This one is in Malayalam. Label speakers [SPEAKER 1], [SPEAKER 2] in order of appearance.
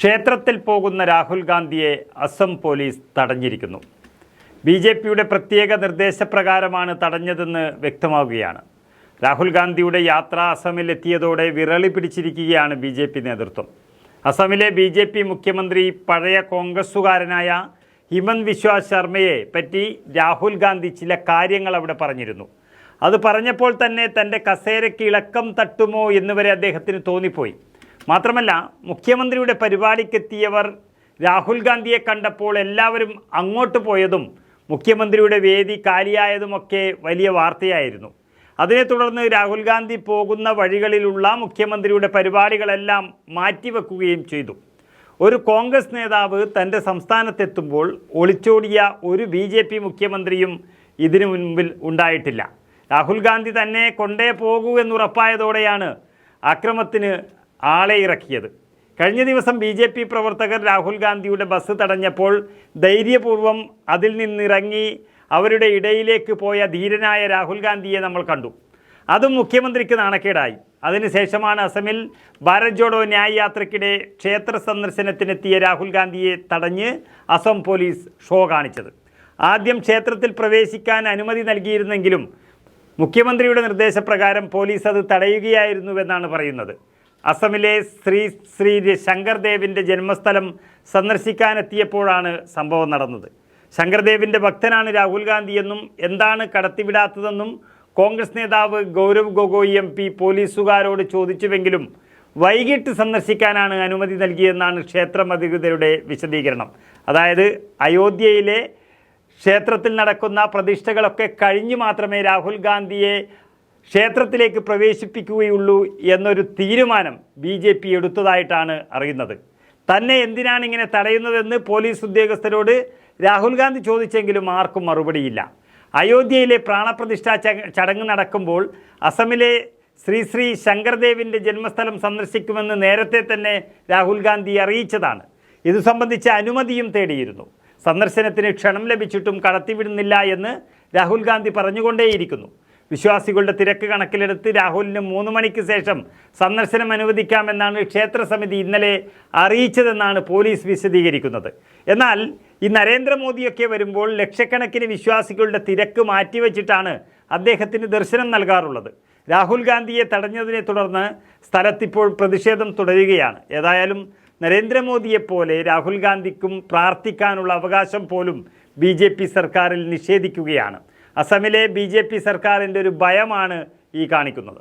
[SPEAKER 1] ക്ഷേത്രത്തിൽ പോകുന്ന രാഹുൽ ഗാന്ധിയെ അസം പോലീസ് തടഞ്ഞിരിക്കുന്നു. ബി ജെ പിയുടെ പ്രത്യേക നിർദ്ദേശപ്രകാരമാണ് തടഞ്ഞതെന്ന് വ്യക്തമാവുകയാണ്. രാഹുൽ ഗാന്ധിയുടെ യാത്ര അസമിൽ എത്തിയതോടെ വിരളി പിടിച്ചിരിക്കുകയാണ് ബി ജെ പി നേതൃത്വം. അസമിലെ ബി ജെ പി മുഖ്യമന്ത്രി പഴയ കോൺഗ്രസ്സുകാരനായ ഹിമന്ത് വിശ്വ ശർമ്മയെ പറ്റി രാഹുൽ ഗാന്ധി ചില കാര്യങ്ങൾ അവിടെ പറഞ്ഞിരുന്നു. അത് പറഞ്ഞപ്പോൾ തന്നെ തന്റെ കസേരയ്ക്ക് ഇളക്കം തട്ടുമോ എന്ന് വരെ അദ്ദേഹത്തിന് തോന്നിപ്പോയി. മാത്രമല്ല മുഖ്യമന്ത്രിയുടെ പരിപാടിക്കെത്തിയവർ രാഹുൽ ഗാന്ധിയെ കണ്ടപ്പോൾ എല്ലാവരും അങ്ങോട്ട് പോയതും മുഖ്യമന്ത്രിയുടെ വേദി കാലിയായതുമൊക്കെ വലിയ വാർത്തയായിരുന്നു. അതിനെ തുടർന്ന് രാഹുൽ ഗാന്ധി പോകുന്ന വഴികളിലുള്ള മുഖ്യമന്ത്രിയുടെ പരിപാടികളെല്ലാം മാറ്റിവെക്കുകയും ചെയ്തു. ഒരു കോൺഗ്രസ് നേതാവ് തന്റെ സംസ്ഥാനത്തെത്തുമ്പോൾ ഒളിച്ചോടിയ ഒരു ബി ജെ പി മുഖ്യമന്ത്രിയും ഇതിനു മുൻപിൽ ഉണ്ടായിട്ടില്ല. രാഹുൽ ഗാന്ധി തന്നെ കൊണ്ടേ പോകൂ എന്നുറപ്പായതോടെയാണ് ആക്രമത്തിന് ആളെ ഇറക്കിയത്. കഴിഞ്ഞ ദിവസം ബി ജെ പി പ്രവർത്തകർ രാഹുൽ ഗാന്ധിയുടെ ബസ് തടഞ്ഞപ്പോൾ ധൈര്യപൂർവം അതിൽ നിന്നിറങ്ങി അവരുടെ ഇടയിലേക്ക് പോയ ധീരനായ രാഹുൽ ഗാന്ധിയെ നമ്മൾ കണ്ടു. അതും മുഖ്യമന്ത്രിക്ക് നാണക്കേടായി. അതിനുശേഷമാണ് അസമിൽ ഭാരത് ജോഡോ ന്യായ യാത്രയ്ക്കിടെ ക്ഷേത്ര സന്ദർശനത്തിനെത്തിയ രാഹുൽ ഗാന്ധിയെ തടഞ്ഞ് അസം പോലീസ് ഷോ കാണിച്ചത്. ആദ്യം ക്ഷേത്രത്തിൽ പ്രവേശിക്കാൻ അനുമതി നൽകിയിരുന്നെങ്കിലും മുഖ്യമന്ത്രിയുടെ നിർദ്ദേശപ്രകാരം പോലീസ് അത് തടയുകയായിരുന്നുവെന്നാണ് പറയുന്നത്. അസമിലെ ശ്രീ ശ്രീ ശങ്കർദേവിന്റെ ജന്മസ്ഥലം സന്ദർശിക്കാനെത്തിയപ്പോഴാണ് സംഭവം നടന്നത്. ശങ്കർദേവിന്റെ ഭക്തനാണ് രാഹുൽ ഗാന്ധിയെന്നും എന്താണ് കടത്തിവിടാത്തതെന്നും കോൺഗ്രസ് നേതാവ് ഗൗരവ് ഗൊഗോയ് എം പി പോലീസുകാരോട് ചോദിച്ചുവെങ്കിലും വൈകിട്ട് സന്ദർശിക്കാനാണ് അനുമതി നൽകിയെന്നാണ് ക്ഷേത്രം അധികൃതരുടെ വിശദീകരണം. അതായത് അയോധ്യയിലെ ക്ഷേത്രത്തിൽ നടക്കുന്ന പ്രതിഷ്ഠകളൊക്കെ കഴിഞ്ഞു മാത്രമേ രാഹുൽ ഗാന്ധിയെ ക്ഷേത്രത്തിലേക്ക് പ്രവേശിപ്പിക്കുകയുള്ളൂ എന്നൊരു തീരുമാനം ബി ജെ പി എടുത്തതായിട്ടാണ് അറിയുന്നത്. തന്നെ എന്തിനാണ് ഇങ്ങനെ തടയുന്നതെന്ന് പോലീസ് ഉദ്യോഗസ്ഥരോട് രാഹുൽ ഗാന്ധി ചോദിച്ചെങ്കിലും ആർക്കും മറുപടിയില്ല. അയോധ്യയിലെ പ്രാണപ്രതിഷ്ഠാ ചടങ്ങ് നടക്കുമ്പോൾ അസമിലെ ശ്രീ ശ്രീ ശങ്കർദേവിന്റെ ജന്മസ്ഥലം സന്ദർശിക്കുമെന്ന് നേരത്തെ തന്നെ രാഹുൽ ഗാന്ധി അറിയിച്ചതാണ്. ഇത് സംബന്ധിച്ച അനുമതിയും തേടിയിരുന്നു. സന്ദർശനത്തിന് ക്ഷണം ലഭിച്ചിട്ടും കടത്തിവിടുന്നില്ല എന്ന് രാഹുൽ ഗാന്ധി പറഞ്ഞുകൊണ്ടേയിരിക്കുന്നു. വിശ്വാസികളുടെ തിരക്ക് കണക്കിലെടുത്ത് രാഹുലിന് മൂന്ന് മണിക്ക് ശേഷം സന്ദർശനം അനുവദിക്കാമെന്നാണ് ക്ഷേത്രസമിതി ഇന്നലെ അറിയിച്ചതെന്നാണ് പോലീസ് വിശദീകരിക്കുന്നത്. എന്നാൽ ഈ നരേന്ദ്രമോദിയൊക്കെ വരുമ്പോൾ ലക്ഷക്കണക്കിന് വിശ്വാസികളുടെ തിരക്ക് മാറ്റിവെച്ചിട്ടാണ് അദ്ദേഹത്തിന് ദർശനം നൽകാറുള്ളത്. രാഹുൽ ഗാന്ധിയെ തടഞ്ഞതിനെ തുടർന്ന് സ്ഥലത്തിപ്പോൾ പ്രതിഷേധം തുടരുകയാണ്. ഏതായാലും നരേന്ദ്രമോദിയെപ്പോലെ രാഹുൽ ഗാന്ധിക്കും പ്രാർത്ഥിക്കാനുള്ള അവകാശം പോലും ബി സർക്കാരിൽ നിഷേധിക്കുകയാണ്. അസമിലെ ബി സർക്കാരിന്റെ ഒരു ഭയമാണ് ഈ കാണിക്കുന്നത്.